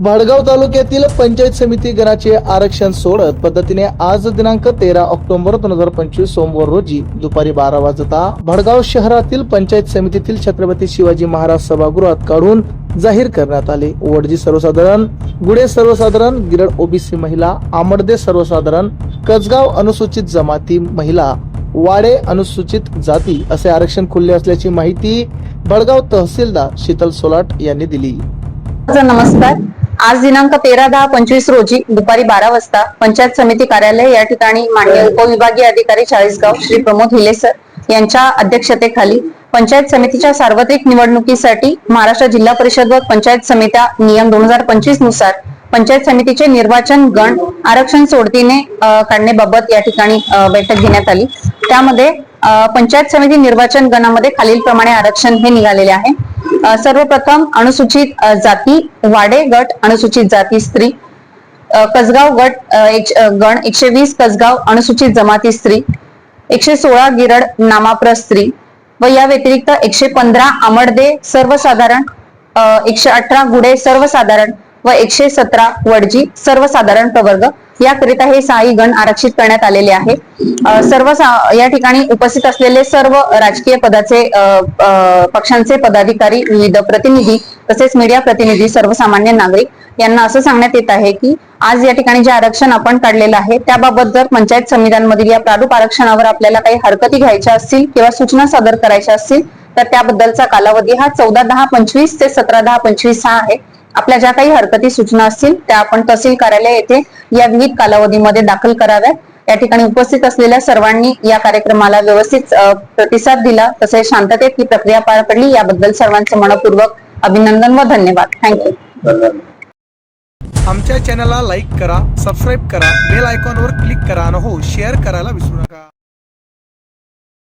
भाडगाव तालुक्यातील पंचायत समिती गणाचे आरक्षण सोडत पद्धतीने आज दिनांक तेरा ऑक्टोबर दोन हजार पंचवीस सोमवार रोजी दुपारी बारा वाजता भडगाव शहरातील पंचायत समितीतील छत्रपती शिवाजी महाराज सभागृहात काढून जाहीर करण्यात आले. वडजी सर्वसाधारण गुडे सर्वसाधारण गिरड ओबीसी महिला आमडदे सर्वसाधारण कसगाव अनुसूचित जमाती महिला वाडे अनुसूचित जाती असे आरक्षण खुले असल्याची माहिती भडगाव तहसीलदार शीतल सोलाट यांनी दिली. नमस्कार. आज दिनांक तेरा दहा पंचवीस रोजी दुपारी बारा वाजता पंचायत समिती कार्यालय या ठिकाणी मान्य उपविभागीय अधिकारी चाळीसगाव श्री प्रमोद हिले सर यांच्या अध्यक्षतेखाली पंचायत समितीच्या सार्वत्रिक निवडणुकीसाठी महाराष्ट्र जिल्हा परिषद व पंचायत समित्या नियम दोन हजार पंचवीसनुसार पंचायत समितीचे निर्वाचन गण आरक्षण सोडतीने काढण्याबाबत या ठिकाणी बैठक घेण्यात आली. त्यामध्ये पंचायत समिती निर्वाचन गणामध्ये खालील प्रमाणे आरक्षण हे निघालेले आहे. सर्वप्रथम अनुसूचित जाती वाडे गट अनुसूचित जाती स्त्री. कसगाव गट एक- गण एकशे वीस कसगाव अनुसूचित जमाती स्त्री. एकशे सोळा गिरड नामाप्र स्त्री. व या व्यतिरिक्त एकशे पंधरा आमडदे सर्वसाधारण एकशे अठरा गुडे सर्वसाधारण व एकशे सतरा वडजी सर्वसाधारण प्रवर्ग. याकरिता हे साई गण आरक्षित करण्यात आलेले आहे. सर्व या ठिकाणी उपस्थित असलेले सर्व राजकीय पदाचे पक्षांचे पदाधिकारी विविध प्रतिनिधी तसेच मीडिया प्रतिनिधी सर्वसामान्य नागरिक यांना असं सांगण्यात येत आहे की आज या ठिकाणी जे आरक्षण आपण काढलेलं आहे त्याबाबत जर पंचायत समित्यांमधील या प्रारूप आरक्षणावर आपल्याला काही हरकती घ्यायच्या असतील किंवा सूचना सादर करायच्या असतील तर त्याबद्दलचा कालावधी हा चौदा दहा पंचवीस ते सतरा दहा पंचवीस हा आहे. आपल्या ज्या काही हरकती सूचना असतील त्या आपण तहसील कार्यालय येथे या विविध कालावधीमध्ये दाखल कराव्यात. या ठिकाणी उपस्थित असलेल्या सर्वांनी या कार्यक्रमाला व्यवस्थित प्रतिसाद दिला तसेच शांततेत ही प्रक्रिया पार पडली याबद्दल सर्वांचे मनपूर्वक अभिनंदन व धन्यवाद. थँक्यू आमच्या चॅनलला लाईक करा सबस्क्राईब करा बेल आयकॉनवर क्लिक करा आणि हो शेअर करायला विसरू नका.